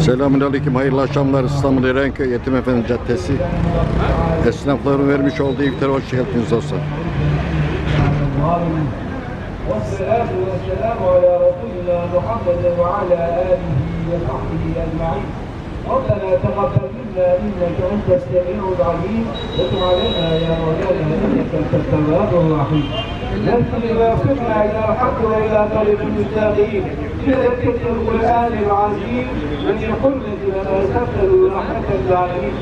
Selamun Aleyküm, hayırlı akşamlar. İstanbul Erenköy Yetim Efendi Caddesi. Esnafların vermiş olduğu iftara hoş geldiniz dostlar. والصلاة والسلام على رسولنا محمد وعلى آله وصحبه أجمعين. ربنا تقبل منا إنك أنت السميع العليم وتب علينا يا مولانا إنك أنت التواب الرحيم. نسأل وفقنا إلى الحق وإلى طريق المستقيم بذكر القرآن العظيم من حرمة لنا سفر رحمة العالمين.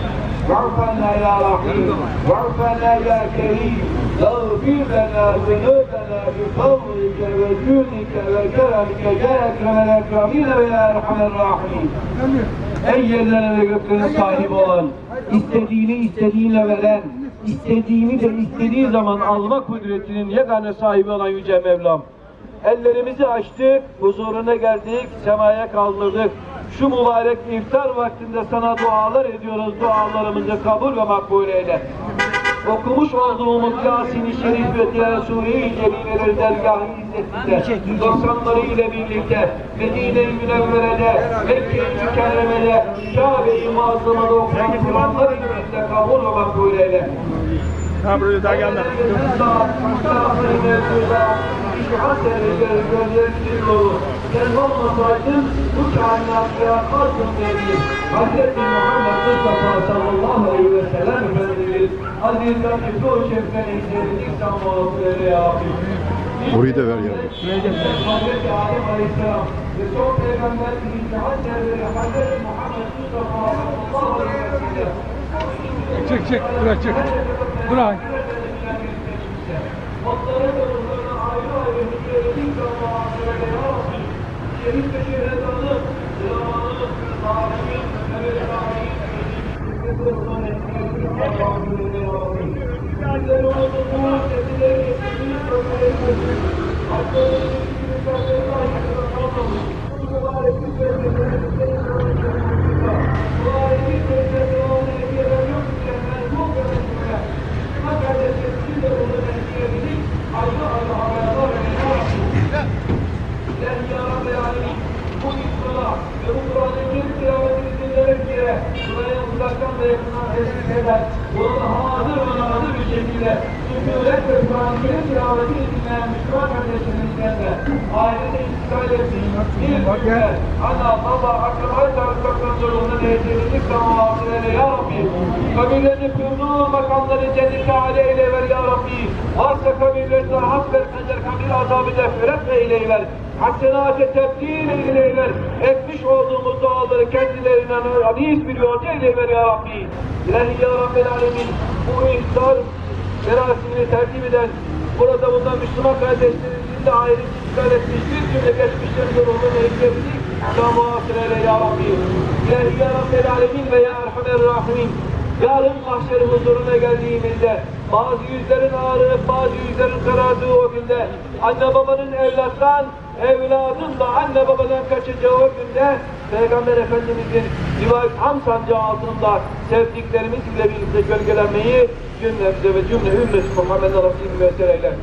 واعف عنا يا رحيم واعف عنا يا كريم اغفر لنا ذنوبنا بفضلك وجودك وكرمك يا اكرم الاكرمين ويا ارحم الراحمين Ey yerlere ve göklere sahip olan, istediğini istediğine veren, istediğini de istediği zaman alma kudretinin yegane sahibi olan Yüce Mevlam. Ellerimizi açtık, huzuruna geldik, semaya kaldırdık. Şu mübarek iftar vaktinde sana dualar ediyoruz. Dualarımızı kabul ve makbul eyle. Okumuş olduğumuz Yasin-i Şerif ve diğer Sure-i Celileleri dergahı izzetinde 90'ları ile birlikte Medine-i Münevvere'de, Mekke-i Mükerreme'de, Kabe-i Muazzama'da okunan Kur'anlar kabul ve makbul eyle. Ha buraya daha gelme. Sen olmasaydın. Burayı da ver ya. Hazreti Adem Aleyhisselam ve son peygamberimiz Hazreti Hazreti Muhammed Mustafa sallallahu aleyhi ve sellem Çık çık. Bırak çık. Da onlara ayrı ayrı bir ana baba akrabay tarafından zorunlu neyselik tamamıyla ya Rabbi. Kabirlerini kurduğu makamları cennete âle eylever ya Rabbi. Varsa kabirlerine hak ver kader kabir azabı hasenate tebdil eylever etmiş olduğumuz duaları kendilerinden hadis bir yolcu eylever ya Rabbi. İlahi ya Rabbil Alemin bu iftar merasimini tertip eden burada bulunan Müslüman kardeşlerimizin ayrı işgal etmiş bir cümle geçmişlerin durumunu ekleyebildik. Selamu aleyhi ya Rabbi. İlahi ya Rabbil Alemin ve ya Erhamer Rahimin. Yarın mahşer huzuruna geldiğimizde bazı yüzlerin ağrıp bazı yüzlerin karardığı o günde anne babanın evlattan evladın da anne babadan kaçacağı o günde Peygamber Efendimizin rivayet ham sancağı altında sevdiklerimiz ile birlikte gölgelenmeyi cümlemize ve cümle ümmet Muhammed Resulü vessereyle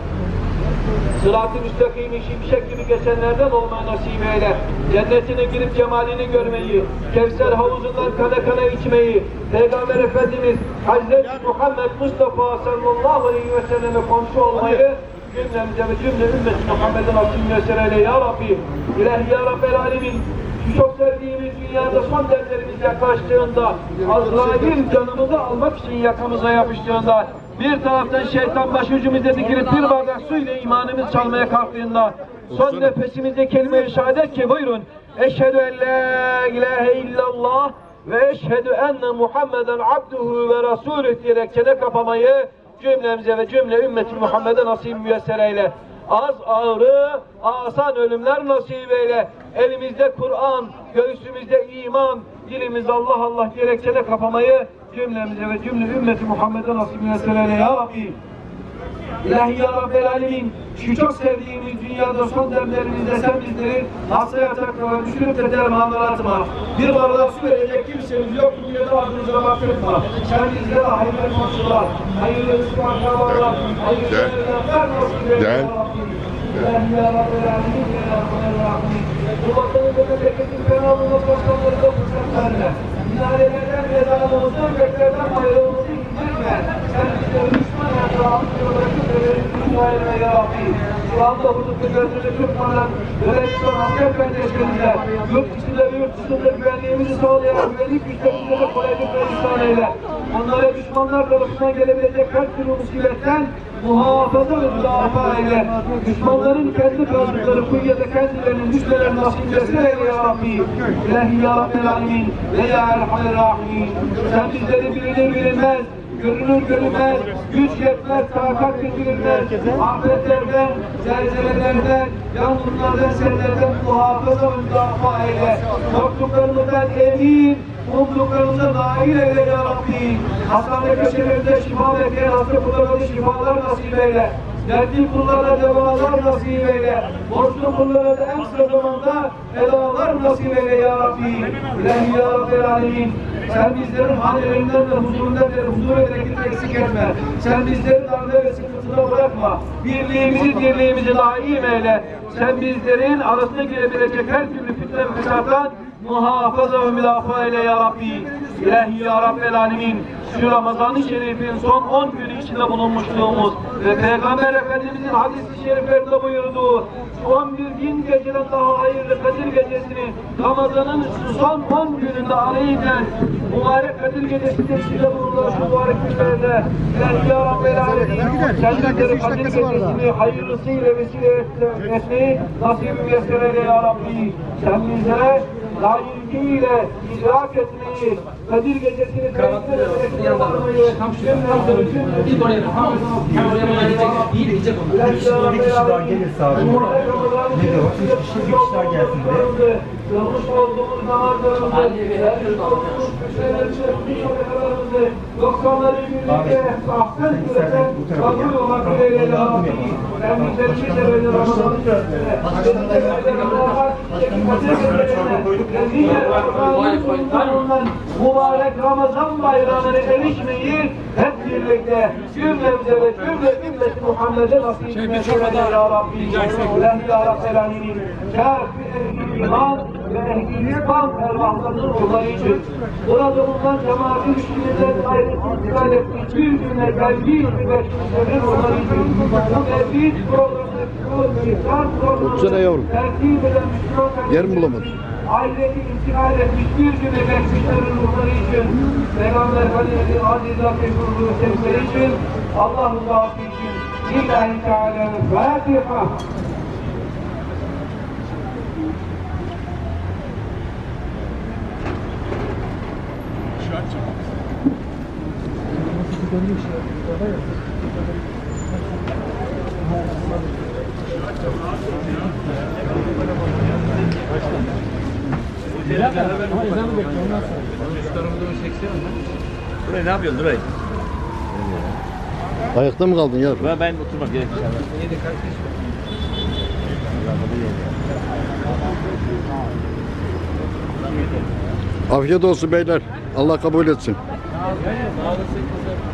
Sırat-ı müstakimi şimşek gibi geçenlerden olmayı nasip eyle. Cennetine girip cemalini görmeyi, Kevser havuzundan kana kana içmeyi, Peygamber Efendimiz Hazreti Muhammed Mustafa sallallahu aleyhi ve selleme komşu olmayı cümlemize ve cümle ümmet Muhammed'in nasip vessereyle ya Rabbi. İlahi ya Rabbel Alemin şu çok sevdiğimiz dünyada son dertlerimiz yaklaştığında, Azrail canımızı almak için yakamıza yapıştığında, bir taraftan şeytan başucumuza dikilip bir bardak suyla imanımız çalmaya kalktığında, son nefesimizde kelime-i şehadet ki buyurun, Eşhedü en la ilahe illallah ve eşhedü enne Muhammeden abduhu ve rasulü diyerek çene kapamayı cümlemize ve cümle ümmeti Muhammed'e nasip müyesser eyle. Az ağrı, asan ölümler nasip eyle. Elimizde Kur'an, göğsümüzde iman, dilimizde Allah Allah diyerek çene kapamayı cümlemize ve cümle ümmeti Muhammed'e nasip eyle ya Rabbi. İlahi ya Rabbel Alemin, şu çok sevdiğimiz dünyada son demlerimizde sen bizleri hasta yataklara düşürüp de dermanlar atma. Bir bardak su verecek kimsemiz yok, dünyada ardımıza bakırtma. Sen bizlere hayırlı komşular, hayırlı akrabalar, hayırlı eyle ya Gel. Rabbi. İlahi ya Rabbel Alemin, ya Rabbel Alemin. Bu vatanı ve memleketin Penaltı'nda koşullarında fırsatlarla. Minarelerden vedamızı, göklerden bayrağımızı indirme. Sen bize Şu anda hudutlu gözünü kırpmadan Yunanistan asker kardeşlerimize yurt içinde ve yurt dışında güvenliğimizi sağlayan güvenlik güçlerimize de kolaylıkla ihsan. Onlara düşmanlar tarafından gelebilecek her türlü musibetten muhafaza ve müdafaa eyle. Düşmanların kendi kazdıkları kuyuya kendilerinin düşmelerini nasip etsin eyle ya Rabbi. İlahi ya Rabbel Alemin ve ya Erhamer Rahimin. Sen bizleri bilinir bilinmez, görünür görünmez, güç yetmez, takat getirilmez. Afetlerden, zelzelelerden, yangınlardan, sellerden muhafaza ve müdafaa eyle. Korktuklarımızdan emin, umduklarımıza nail eyle ya Rabbi. Hastane köşelerinde şifa bekleyen hasta kullarına şifalar nasip eyle. Dertli kullara devalar nasip eyle. Borçlu kullara da en kısa zamanda edalar nasip eyle ya Rabbi. İlahi ya Rabbi Alemin. Sen bizlerin hanelerinden ve huzurundan beri huzur ve bereket eksik etme. Sen bizleri darbe ve sıkıntıda bırakma. Birliğimizi, dirliğimizi daim eyle. Sen bizlerin arasına girebilecek her türlü fitne ve fesattan muhafaza ve müdafaa eyle ya Rabbi. İlahi ya Rabbel Alemin. Şu Ramazan-ı Şerif'in son 10 günü içinde bulunmuşluğumuz ve Peygamber Efendimizin hadis-i şeriflerinde buyurduğu şu 11 bin geceden daha hayırlı Kadir gecesini Ramazan'ın son 10 gününde arayıpen mübarek Kadir gecesinde içinde bulunan şu mübarek günlerde İlahi ya Rabbel Alemin sen Kadir gecesini hayırlısıyla vesile et- etmeyi nasip müyesser eyle ya Rabbi. Sen bizlere layıkıyla idrak etmeyi, Kadir gecesini kravatları yanında. Git oraya. Tamam. Oraya bana gidecek. İyi de gidecek onlar. Bir kişi daha gelirse abi. Ne de o? Üç kişi, bir kişi daha gelsin buraya. Yanlış olduğumuz zamanlarımızda, yanlış olduğumuz yakalarımızda, doksanları birlikte, ahsen sürete, kabul olmak dileğiyle ya Rabbi. Sen bizleri bir sebebi Ramazan'ın içerisinde, mübarek Ramazan bayrağına erişmeyi hep birlikte cümlemize ve cümle ümmeti Muhammed'e nasip eyle ya Rabbi. Ilahi ya Alemin. Kâfi iman ve ehli İslam ervahlarının için burada bulunan cemaati müşkilinden ayrıntı ikral etmiş bir günle kalbi ve bekçilerin ruhları için bu mevlid programı bu iftar programı tertip eden Müslüman Yer mi bulamadın? ailesi intikal etmiş bir gün bekçilerin ruhları için Peygamber aziz ve kurduğu sevgileri için Allah'ın zaafı için Lillahi Teala'nın Fatiha. Buraya ne yapıyorsun Duray? Ayakta mı kaldın yavrum? Ben, ben oturmak gerek. Afiyet olsun beyler. Allah kabul etsin. Kelle bir çay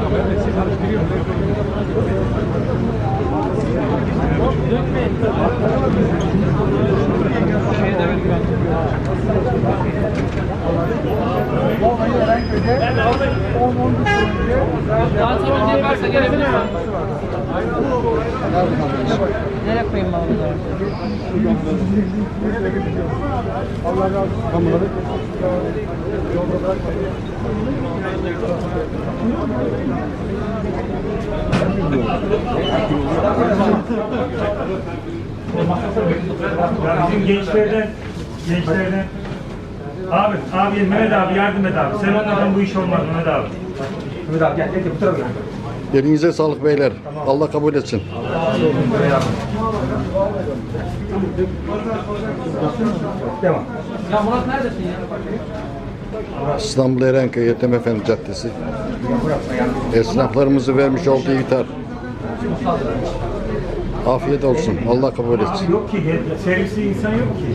Daha sonra diye varsa gelebilir mi? Nereye koyayım ben bunları? Bizim gençlerden, gençlerden Abi, abi Mehmet abi yardım et abi. Sen olmadan bu iş olmaz Mehmet abi. Mehmet abi gel, gel, bu tarafa gel. Elinize sağlık beyler. Allah kabul etsin. Devam. Ya Murat neredesin ya? İstanbul Erenköy Yetim Efendi Caddesi. Esnaflarımızı vermiş olduğu iftar. Afiyet olsun. Allah kabul etsin. Yok ki, servisi insan yok ki.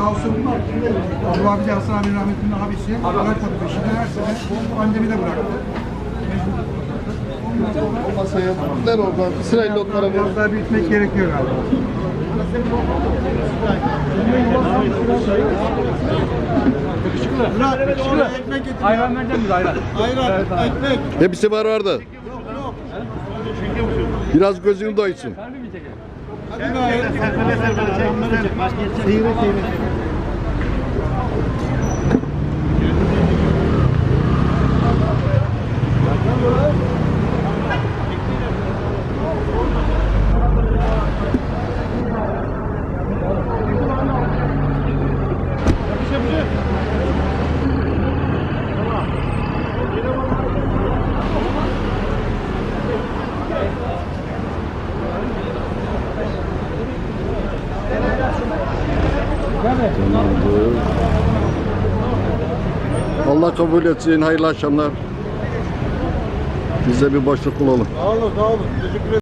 Sağ olsun Abdullah abi de Hasan abi rahmetinin abisi bırakmadı peşinden her sene pandemi de bıraktı. Masaya ver oradan. Sırayla onlara Biraz daha büyütmek gerekiyor galiba. Ayran verecek miyiz ayran? Hepsi var orada. Biraz gözün doysun. धीरे धीरे Allah kabul etsin. Hayırlı akşamlar. Bize bir boşluk bulalım. Sağ olun sağ olun. Teşekkür ederim.